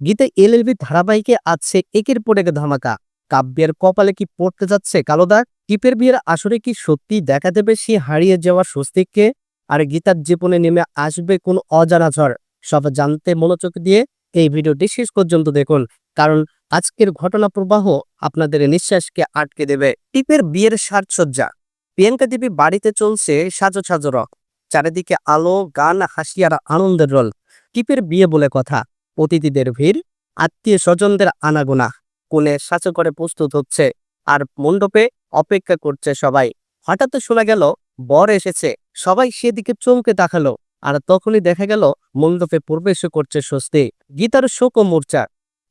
Gita LLB ধারাবাহিকে আছে একের পর এক ধামাকা। কাব্যের কপালে কি পড়তে যাচ্ছে কালো দাগ? টিপের বিয়ের আসরে কি সত্যি দেখা দেবে সে হারিয়ে যাওয়া স্বস্তিককে? আর গীতার জীবনে নেমে আসবে কোন অজানা ঝড়? সব জানতে মনোযোগ দিয়ে এই ভিডিওটি শেষ পর্যন্ত দেখুন, কারণ আজকের ঘটনা প্রবাহ আপনাদের নিঃশ্বাসকে আটকে দেবে। টিপের বিয়ের সাজসজ্জা। প্রিয়াঙ্কা দেবী বাড়িতে চলছে সাজো সাজো রক চারিদিকে আলো, গান, হাসি আর আনন্দের রোল। টিপের বিয়ে বলে কথা। অতিথিদের ভিড় আত্মীয় স্বজনদের আনাগোনা, কোণে সাজো করে প্রস্তুত হচ্ছে, আর মণ্ডপে অপেক্ষা করছে সবাই। হঠাৎ শোনা গেল, বর এসেছে। সবাই সেদিকে চমকে তাকালো, আর তখনই দেখা গেল, মণ্ডপে প্রবেশ করছে স্বস্তি। গীতার শোক ও মূর্ছা।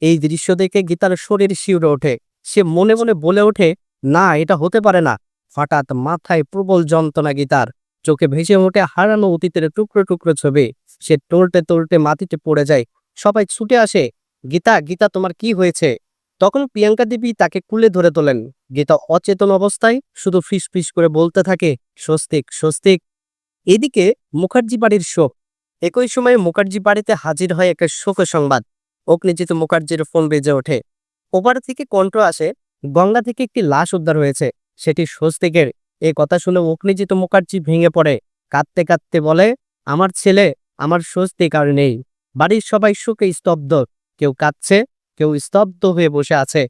এই দৃশ্য দেখে গীতার শরীর শিউরে ওঠে। সে মনে মনে বলে ওঠে, না, এটা হতে পারে না। হঠাৎ মাথায় প্রবল যন্ত্রণা গীতার। চোখে ভেসে ওঠে হারানো অতীতের টুকরো টুকরো ছবি। সে টলটে টলটে মাটিতে পড়ে যায়। সবাই ছুটে আসে, গীতা গীতা, তোমার কি হয়েছে? তখন প্রিয়াঙ্কা দেবী তাকে কুলে ধরে তোলেন। গীতা অচেতন অবস্থায় শুধু ফিস ফিস করে বলতে থাকে, স্বস্তিক স্বস্তিক। এদিকে মুখার্জি বাড়ির শোক। একই সময়ে মুখার্জি বাড়িতে হাজির হয় একটা শোক সংবাদ। অগ্নিজিৎ মুখার্জির ফোন বেজে ওঠে। ওপার থেকে কণ্ঠ আসে, গঙ্গা থেকে একটি লাশ উদ্ধার হয়েছে, সেটি স্বস্তিকের। এই কথা শুনে অগ্নিজিৎ মুখার্জি ভেঙে পড়ে। কাঁদতে কাঁদতে বলে, আমার ছেলে, আমার স্বস্তিক আর নেই। বাড়ির সবাই শোকে স্তব্ধ। কেউ কাঁদছে, কেউ স্তব্ধ হয়ে বসে আছে।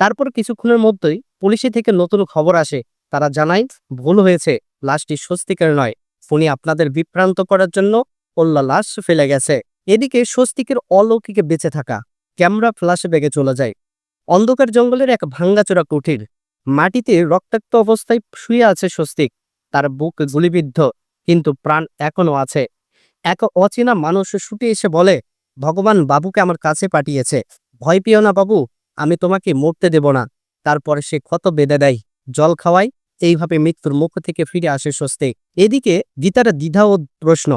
তারপর কিছুক্ষণের মধ্যেই পুলিশে থেকে নতুন খবর আসে। তারা জানায়, ভুল হয়েছে, লাশটি স্বস্তিকের নয়। ফোনে আপনাদের বিভ্রান্ত করার জন্য ওল্লা লাশ ফেলে গেছে। এদিকে স্বস্তিকের অলৌকিকে বেঁচে থাকা। ক্যামেরা ফ্ল্যাশে বেগে চলে যায়। অন্ধকার জঙ্গলের এক ভাঙ্গাচোরা কুঠির মাটিতে রক্তাক্ত অবস্থায় শুয়ে আছে স্বস্তিক। তার বুক গুলিবিদ্ধ, কিন্তু প্রাণ এখনও আছে। এক অচেনা মানুষ ছুটে এসে বলে, ভগবান বাবুকে আমার কাছে পাঠিয়েছে। ভয় পেও না বাবু, আমি তোমাকে মরতে দেব না। তারপরে সে ক্ষত বেঁধে দেয়। জল খাওয়ায়। এইভাবে মৃত্যুর মুখ থেকে ফিরে আসে স্বস্তিক এদিকে গীতার দ্বিধা ও প্রশ্ন।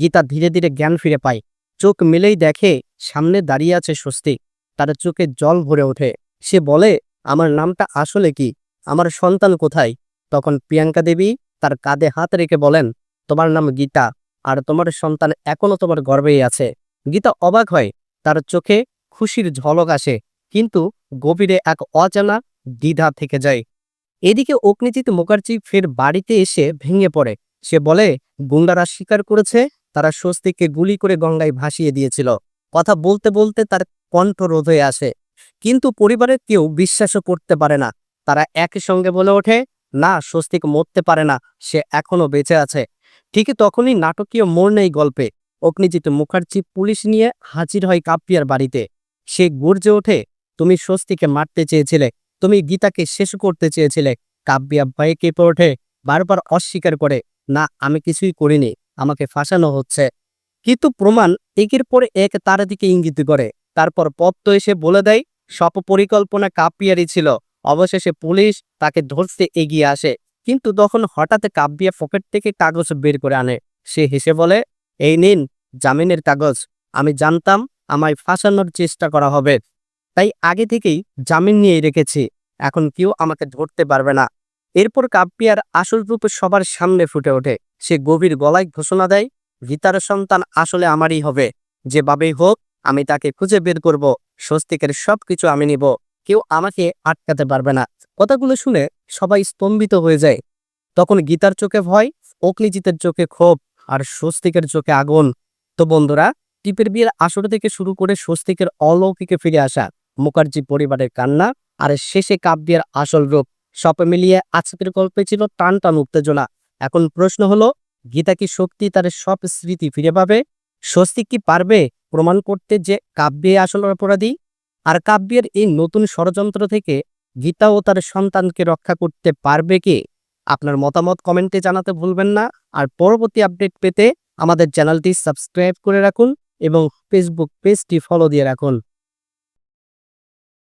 গীতা ধীরে ধীরে জ্ঞান ফিরে পায়। চোখ মেলেই দেখে, সামনে দাঁড়িয়ে আছে স্বস্তিক তার চোখে জল ভরে ওঠে। সে বলে, আমার নামটা আসলে কি? আমার সন্তান কোথায়? তখন প্রিয়াঙ্কা দেবী তার কাঁধে হাত রেখে বলেন, তোমার নাম গীতা। আর তোমার সন্তান এখনও তোমার গর্বেই আছে। গীতা অবাক হয়, তার চোখে খুশির ঝলক আসে, কিন্তু গভীরে এক অজানা দ্বিধা থেকে যায়। এদিকে অগ্নিজিৎ মুখার্জি ফের বাড়িতে এসে ভেঙে পড়ে। সে বলে, গুন্ডারা স্বীকার করেছে, তারা স্বস্তিককে গুলি করে গঙ্গায় ভাসিয়ে দিয়েছিল। কথা বলতে বলতে তার কণ্ঠ রোধ হয়ে আসে। কিন্তু পরিবারের কেউ বিশ্বাসও করতে পারে না। তারা একই সঙ্গে বলে ওঠে, না, স্বস্তিক মরতে পারে না, সে এখনও বেঁচে আছে। ঠিকই তখনই নাটকীয় মোড় নেই গল্পে। অগ্নিজিৎ মুখার্জি পুলিশ নিয়ে হাজির হয় কাপ্পিয়ার বাড়িতে। সে গর্জে ওঠে, তুমি স্বস্তিকে মারতে চেয়েছিলে, তুমি গীতাকে শেষ করতে চেয়েছিলে। কাব্যা ভয়ে কেঁপে ওঠে, বারবার অস্বীকার করে, না, আমি কিছুই করিনি, আমাকে ফাঁসানো হচ্ছে। কিন্তু প্রমাণ একের পর এক তার দিকে ইঙ্গিত করে। তারপর পত্ত এসে বলে দেয় সব পরিকল্পনা কাপ্পিয়ারই ছিল। অবশেষে পুলিশ তাকে ধরতে এগিয়ে আসে। কিন্তু তখন হঠাৎ কাব্যিয়া পকেট থেকে কাগজ বের করে আনে। সে হেসে বলে, এই নিন, জামিনের কাগজ। আমি জানতাম আমায় ফাঁসানোর চেষ্টা করা হবে। তাই আগে থেকেই জামিন নিয়ে রেখেছি। এখন কেউ আমাকে ধরতে পারবে না। এরপর কাব্যিয়ার আসল রূপ সবার সামনে ফুটে ওঠে। সে গভীর গলায় ঘোষণা দেয় গীতার সন্তান আসলে আমারই হবে। যেভাবেই হোক, আমি তাকে খুঁজে বের করব। স্বস্তিকের সবকিছু আমি নিব। কেউ আমাকে আটকাতে পারবে না। কথাগুলো শুনে সবাই স্তম্ভিত হয়ে যায়। তখন গীতার চোখে ভয়, অগ্নিজিতের চোখে ক্ষোভ আর স্বস্তিকের চোখে আগুন। তো বন্ধুরা, টিপের বিয়ের আসর থেকে শুরু করে স্বস্তিকের অলৌকিকে ফিরে আসা, মুখার্জি পরিবারের কান্না আর শেষে কাব্যের আসল রূপ, সব মিলিয়ে আজকের গল্পে ছিল টান টান উত্তেজনা। এখন প্রশ্ন হলো, গীতা কি শক্তি তার সব স্মৃতি ফিরে পাবে? স্বস্তিক কি পারবে প্রমাণ করতে যে কাব্যে আসল অপরাধী? আর কাব্যের এই নতুন ষড়যন্ত্র থেকে গীতা ও তার সন্তানকে রক্ষা করতে পারবে কি? আপনার মতামত কমেন্টে জানাতে ভুলবেন না। আর পরবর্তী আপডেট পেতে আমাদের চ্যানেলটি সাবস্ক্রাইব করে রাখুন এবং ফেসবুক পেজটি ফলো দিয়ে রাখুন।